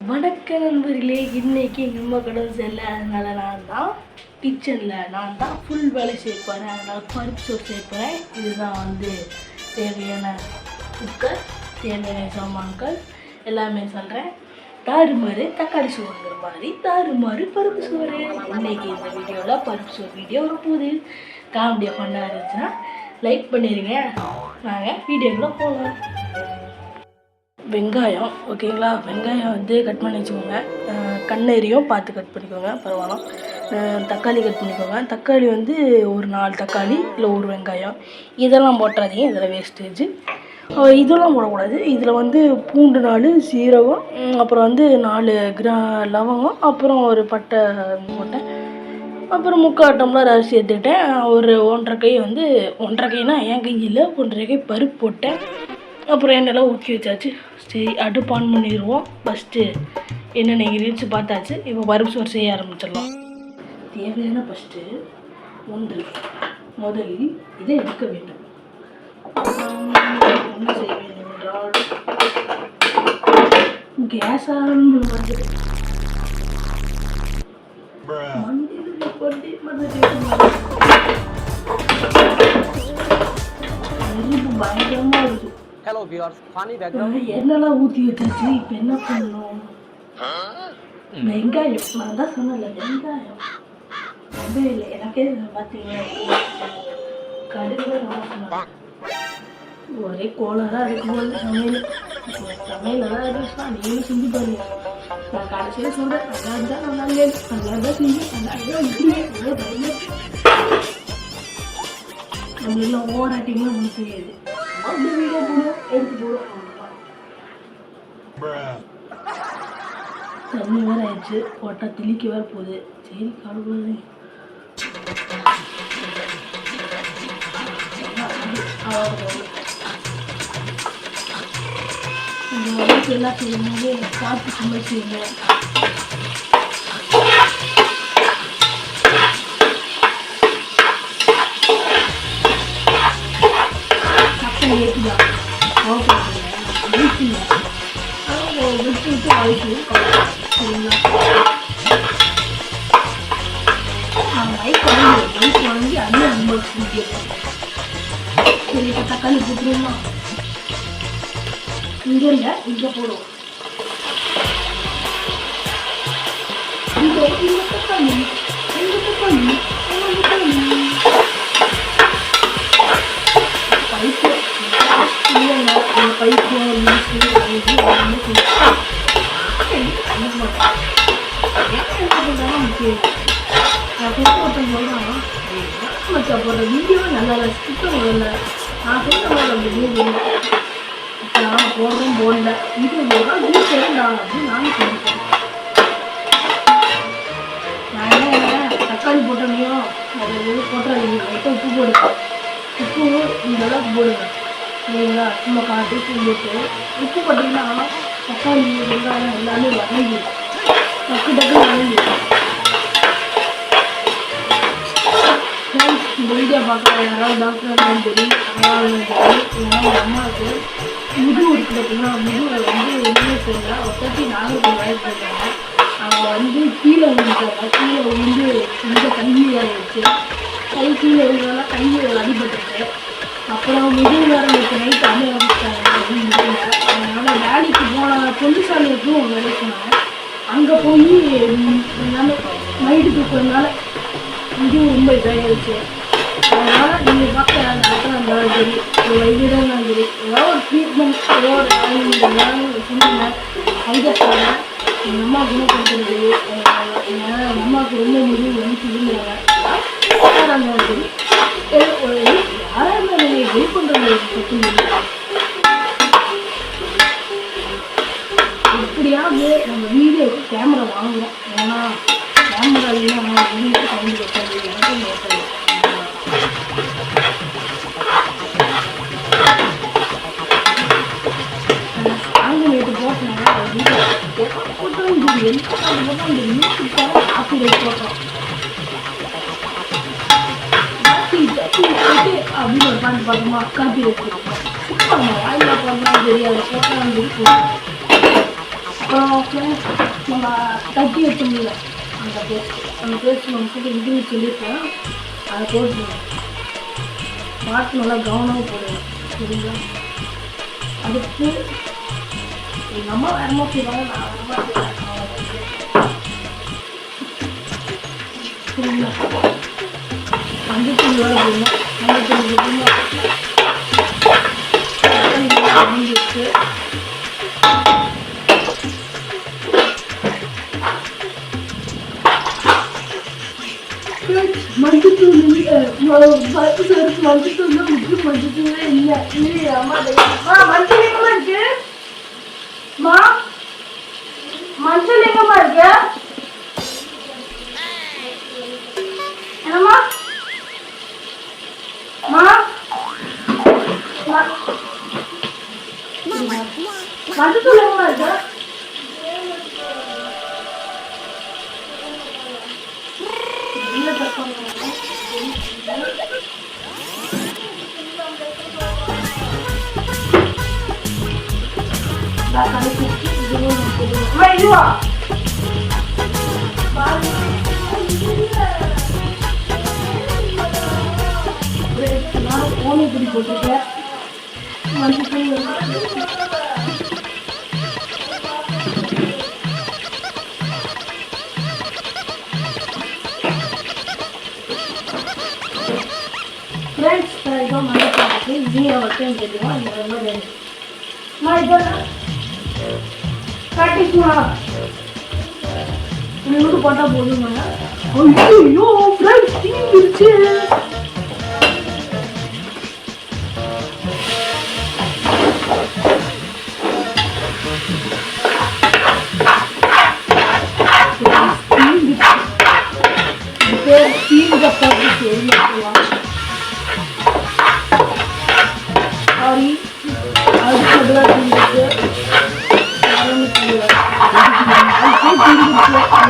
வணக்க நண்பர்களே இன்னைக்கு நம்ம கடன் செல்ல அதனால நான் தான் கிச்சனில் நான் தான் ஃபுல் வேலை செய்ய போகிறேன் அதனால் பருப்பு சோறு செய்ய போகிறேன் இதுதான் வந்து தேவையான குக்கர் தேவையான சாமான்கள். எல்லாமே சொல்கிறேன் தாறுமாறு தக்காளி சோறுங்கிற மாதிரி தாறுமாறு பருப்பு சோறு இன்னைக்கு இந்த வீடியோவில் பருப்பு சோறு வீடியோ வரப்போகுது. காமெடியாக பண்ண இருந்துச்சுன்னா லைக் பண்ணிடுங்க நாங்கள் வீடியோக்குள்ளே போகலாம் வெங்காயம் ஓகேங்களா? வெங்காயம் வந்து கட் பண்ணி வச்சுக்கோங்க. கண்ணெரியும் பார்த்து கட் பண்ணிக்கோங்க பரவாயில்ல. தக்காளி கட் பண்ணிக்கோங்க. தக்காளி வந்து ஒரு நாலு தக்காளி இல்லை ஒரு வெங்காயம். இதெல்லாம் போட்டுறாதீங்க இதில் வேஸ்டேஜ் இதெல்லாம் போடக்கூடாது. இதில் வந்து பூண்டு நாலு சீரகம் அப்புறம் வந்து நாலு கிரா லவங்கம் அப்புறம் ஒரு பட்டை போட்டேன். அப்புறம் முக்கால் டம்ளர் அரிசி எடுத்துக்கிட்டேன். ஒரு ஒன்றரை கை வந்து ஒன்றரை கைனால் என் கையில் ஒன்றரை கை பருப்பு போட்டேன். அப்புறம் என்னெல்லாம் ஊற்றி வச்சாச்சு. சரி அடுப்பு ஆன் பண்ணிடுவோம். ஃபஸ்ட்டு என்னென்ன இன்க்ரீடியன்ஸ் பார்த்தாச்சு. இப்போ பருப்பு சோறு செய்ய ஆரம்பிச்சிடலாம். தேவையான ஃபஸ்ட்டு ஒன்று முதலில் இதை எடுக்க வேண்டும். என்ன செய்ய வேண்டும் என்றால் கேஸ் ஆரம்பி வந்து மண்ணில் பயங்கரமாக இருக்குது ஹலோ வியூவர்ஸ் funny பேக்ரவுண்ட் என்னெல்லாம் ஊற்றி வச்சிருச்சு? இப்போ என்ன பண்ணணும்? வெங்காயம். நான் தான் சொன்னல வெங்காயம். வெங்காயம் இல்லை. எனக்கே பார்த்தீங்கன்னா கடுகு நான் சொன்னேன் ஒரே கோளாறாக இருக்கும்போது சமையல். சமையல் நல்லா இருந்துச்சுன்னா நீங்களும் செஞ்சு பாருங்க. நான் கடைசியில் சொல்கிறேன் நல்லா இருந்தால் நல்லா இல்லை நல்லா இருந்தால் செஞ்சு நல்லா இருந்தால் இல்லையே நல்லா பயந்து நம்மளெல்லாம் எல்லாம் ஒன்றும் தெரியாது அந்த வீடியோ போடுவோம் எடுத்து போடுவோம் தண்ணி வேற ஆயிடுச்சு போட்டா திளிக்க வேற போகுது. சரி கழுவுது இந்த வயசு எல்லாம் செய்யும்போது பார்த்து சமைச்சுங்க இங்கே இல்லை இங்கே போடுவோம். இங்கே இங்கே தக்காளி இங்கே தக்காளி இங்கே தக்காளி பைப்பு இல்லைங்க அந்த லூசு இது எல்லாமே என்ன முக்கியம் ஒருத்தன் சொல்கிறான் போடுற வீடியோ நல்லா ரசிக்க நான் சொல்ல அந்த வீடியோ நான் போடுறேன் போடல. இது போடுறேன் வீட்டில் நான் அப்படின்னு நானும் சொல்லிட்டேன் நான் என்ன தக்காளி போட்டோனையும் அதில் எது போட்டுறாதீங்க. லைட்டாக உப்பு போடுங்க. உப்பு இந்த அளவுக்கு போடுங்க. சரிங்களா? சும்மா காட்டி உப்பு போட்டு உப்பு போட்டிங்கன்னா தக்காளி வெங்காயம் எல்லாமே வதங்கிடும். டக்கு டக்கு வதங்கிடும். இந்த வீடியோ பார்க்குற யாராவது டாக்டர் சரி அம்மாவும் சரி இல்லைன்னா எங்கள் அம்மாவுக்கு முது இருக்கு பார்த்தீங்கன்னா முதுகில் வந்து என்ன செய்யல ஒரு தேர்ட்டி நாகரிகம் வயசு இருக்காங்க அவங்க வந்து கீழே விழுந்துட்டாங்க. கீழே விழுந்து இந்த கையை ஆகிடுச்சு கை கீழே விழுந்தனால கையில் அடிபட்டுருக்கு அப்புறம் முதுகு வேறு நேற்று நைட் அம்மை ஆரம்பிச்சிட்டாங்க அதனால் வேலைக்கு போன பொன்னுசாமிக்கும் வேலை சொன்னாங்க. அங்கே போய் எல்லாமே நைட்டு தூக்கிறதுனால இதுவும் ரொம்ப இதாகிடுச்சு அதனால் நீங்கள் பார்க்குற அந்த இடத்துல இருந்தாலும் சரி ஒரு வைத்தியராக இருந்தாலும் சரி ஏதாவது ஒரு ட்ரீட்மெண்ட் ஏதோ ஒரு ஏதாவது சொன்னீங்க ஐடியா எங்கள் அம்மா குணப்படுத்துறது எங்கள் அம்மாவுக்கு ரொம்ப முடிவு வந்து சொல்லுங்கிறாங்க யாராக இருந்தாலும் சரி ஒரு யாராக இருந்தாலும் நீங்கள் ஹெல்ப் பண்ணுறது பற்றி எப்படியாவது நம்ம வீடியோக்கு கேமரா வாங்குறோம். ஏன்னா கேமரா இல்லைன்னா வீடியோக்கு கலந்து வைக்கிறது எனக்கும் வைக்கிறது சாங்கு நேற்று போட்டேன் அது வீடியோ போட்டோம் இது எந்த பாட்டு போட்டோம் இந்த மியூசிக்காக காப்பி ரைட் போட்டோம் காப்பி காப்பி போட்டு அப்படின்னு ஒரு பாட்டு பார்க்கமா காப்பி ரைட் போட்டோம் போடலாம் தெரியாது அப்புறம் நம்ம தட்டி வச்சோம்ல அந்த பேஸ்ட் அந்த பேஸ்ட் நம்ம கிட்ட இதுன்னு சொல்லியிருக்கேன் அதை போட்டுருவோம் நல்லா கவனமாக போடுவோம் சரிங்களா அடுத்து எங்கள் அம்மா வேறமா செய்வாங்க நான் வேறமா செய்வேன் சரிங்களா மஞ்சத்தூள் வேறு போடணும் மஞ்சத்தூள் முடிஞ்சிருச்சு மஞ்சத்தூள் இல்லை பருப்பு சார் மஞ்சத்தூள் தான் மஞ்சத்தூளே இல்லை. இல்லையா மஞ்சள் எங்கம்மா இருக்கு. அம்மா மஞ்சள் எங்கம்மா இருக்கு. என்னம்மா? மா. மஞ்சத்தூள் எங்கம்மா இருக்கு இல்லை நான் கோணி பிடி போட்டிருக்கேன் மஞ்சள் ஃப்ரெண்ட்ஸ் இதான் மஞ்சள் இதையும் அவர்கிட்ட கேட்டுருவோம் இந்த மாதிரி நான் இதெல்லாம் கட்டிக்குமா உங்களுக்கு போட்டா போதுங்க ஐயோ ஃப்ரெண்ட்ஸ் தீங்கிருச்சு சாரி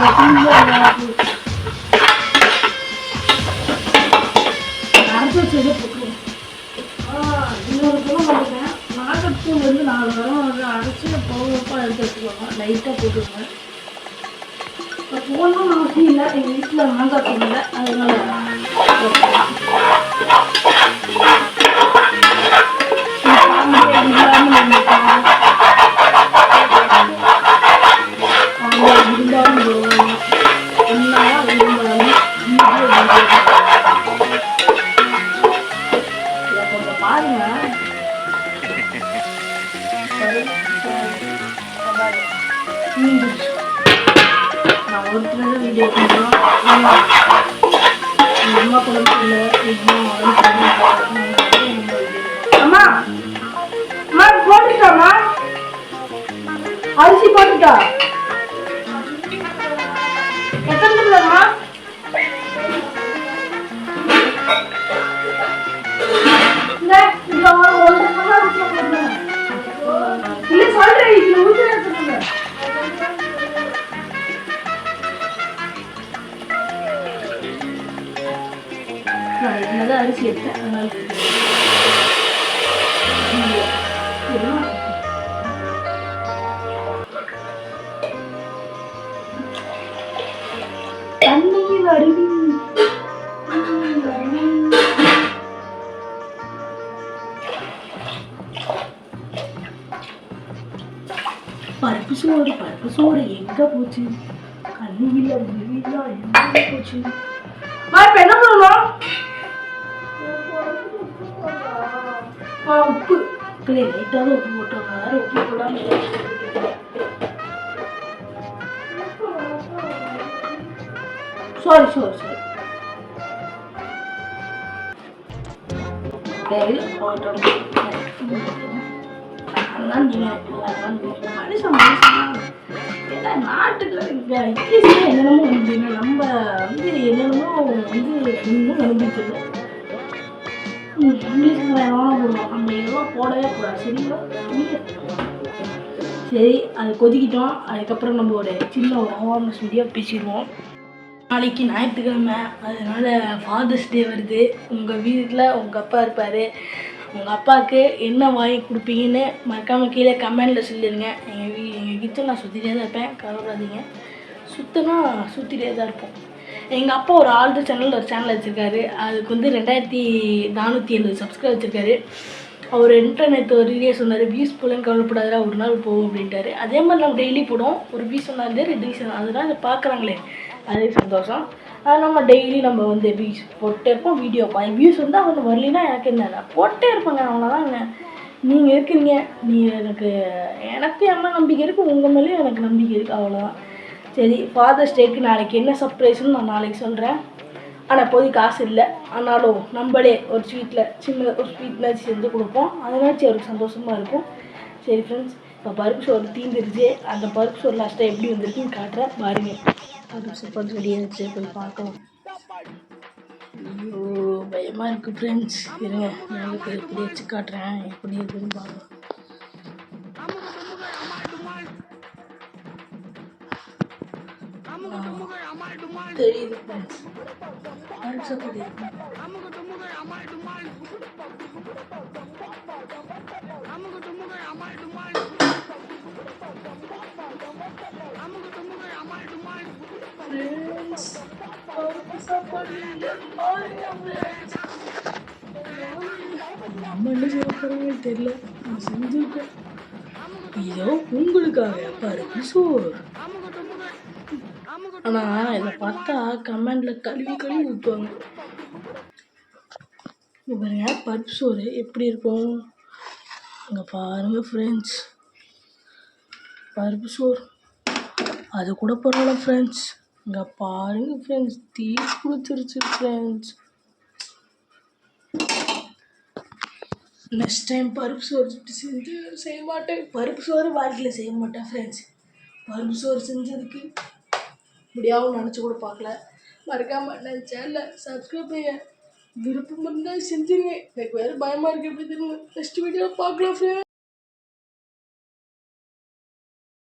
Lebih. ஒருத்தர் வீடியோ பண்ணுறோம் அம்மா குழம்பு இல்லை அம்மா அம்மா போட்டுட்டாமா அரிசி போட்டுட்டா எத்தனை அம்மா? அருவி. பருப்பு சோறு பருப்பு சோறு எங்க போச்சு? கல்வியில விழியில எங்க போச்சு? மா இப்ப என்ன பண்ணணும்? ஆ உப்பு. கிளே லைட்டாக உப்பு போட்டோம் வேற உப்பு போடாம சாரி சாரி சாரி சரி போட்டோம் அதெல்லாம் நீங்க மனுஷன் மனுஷன். ஏன்னா நாட்டுக்கு இங்க இங்கிலீஷ்ல என்னென்னமோ வந்து நம்ம வந்து என்னென்னமோ வந்து இன்னும் நம்பிக்கல இங்கிலீஷில் வேணாலும் போடுவோம். நம்ம இதெல்லாம் போடவே கூடாது சரிங்களா? சரி அது கொதிக்கிட்டோம். அதுக்கப்புறம் நம்ம ஒரு சின்ன ஒரு அவார்னஸ் வீடியோ பேசிடுவோம். நாளைக்கு ஞாயிற்றுக்கிழமை. அதனால் ஃபாதர்ஸ் டே வருது. உங்கள் வீட்டில் உங்கள் அப்பா இருப்பார். உங்கள் அப்பாவுக்கு என்ன வாங்கி கொடுப்பீங்கன்னு மறக்காமல் கீழே கமெண்டில் சொல்லிடுங்க எங்கள் வீ எங்கள் கிச்சன் நான் சுற்றிட்டே தான் இருப்பேன். கவலைப்படாதீங்க. சுத்தனா சுற்றிட்டே தான் இருப்போம். எங்கள் அப்பா ஒரு ஆல்ரெடி சேனலில் ஒரு சேனல் வச்சுருக்காரு. அதுக்கு வந்து ரெண்டாயிரத்தி நானூற்றி எழுபது சப்ஸ்கிரைப் வச்சுருக்காரு. அவர் இன்டர்நெட் ஒரு வீடியோ சொன்னார் வியூஸ் போலன்னு கவலைப்படாதா ஒரு நாள் போகும் அப்படின்ட்டாரு. அதே மாதிரி நம்ம டெய்லி போடுவோம். ஒரு வியூ சொன்னார் ரெண்டு வியூஸ் அதெல்லாம் அதை பார்க்குறாங்களே. அதே சந்தோஷம். நம்ம டெய்லி நம்ம வந்து வியூஸ் போட்டே இருப்போம் வீடியோ வியூஸ் வந்து அவங்க வரலைன்னா எனக்கு என்ன போட்டே இருப்பாங்க அவ்வளோதான் என்ன நீங்கள் இருக்கிறீங்க நீ எனக்கு எனக்கு என்ன நம்பிக்கை இருக்குது உங்கள் மேலேயும் எனக்கு நம்பிக்கை இருக்குது அவ்வளோதான் சரி ஃபாதர்ஸ் டேக்கு நாளைக்கு என்ன சர்ப்ரைஸ்னு நான் நாளைக்கு சொல்கிறேன் ஆனால் இப்போதைக்கு காசு இல்லை. ஆனாலும் நம்மளே ஒரு ஸ்வீட்டில் சின்ன ஒரு ஸ்வீட்னாச்சும் செஞ்சு கொடுப்போம். அதனாச்சும் அவருக்கு சந்தோஷமாக இருக்கும். சரி ஃப்ரெண்ட்ஸ் இப்போ பருப்பு சோறு தீந்துருச்சு. அந்த பருப்பு சோறு லாஸ்ட்டாக எப்படி வந்திருக்குன்னு காட்டுறேன். பாருங்க. பருப்பு சாப்பாடு ரெடி ஆயிடுச்சு போய் பார்க்கலாம் ஐயோ பயமாக இருக்குது ஃப்ரெண்ட்ஸ் இருங்க உங்களுக்கு எப்படி வச்சு காட்டுறேன் எப்படி இருக்குன்னு பாருங்க தெரியுது ஃப்ரெண்ட்ஸ் பருப்பு சாப்பாடு இருக்கு Friends, பருப்பு சாப்பாடு இல்லை. பாருங்க friends. நம்ம என்ன செய்ய போறோம்னு தெரியல. நான் செஞ்சுருக்கேன் இதோ உங்களுக்காக பருப்பு சோறு ஆனால் இதை பார்த்தா கமெண்ட்ல கழுவி கழுவி ஊற்றுவாங்க இங்க பாருங்க பருப்பு சோறு எப்படி இருக்கும்? இங்க பாருங்கள் ஃப்ரெண்ட்ஸ் பருப்பு சோறு. அது கூட பரவாயில்ல ஃப்ரெண்ட்ஸ் இங்க பாருங்க ஃப்ரெண்ட்ஸ் தீ கொடுத்துருச்சு ஃப்ரெண்ட்ஸ் நெக்ஸ்ட் டைம் பருப்பு சோறு செஞ்சு செய்ய மாட்டேன். பருப்பு சோறு வாழ்க்கையில் செய்ய மாட்டேன் ஃப்ரெண்ட்ஸ் பருப்பு சோறு செஞ்சதுக்கு முடியாமல் நினச்சி கூட பார்க்கல. மறக்காம நான் சேனலை சப்ஸ்கிரைப் பண்ணுங்க. விருப்பம் இருந்தால் செஞ்சுருங்க. எனக்கு வேறு பயமாக இருக்கு. எப்படி தெரியுங்க நெக்ஸ்ட் வீடியோவில் பார்க்கலாம் ஃப்ரெண்ட்ஸ்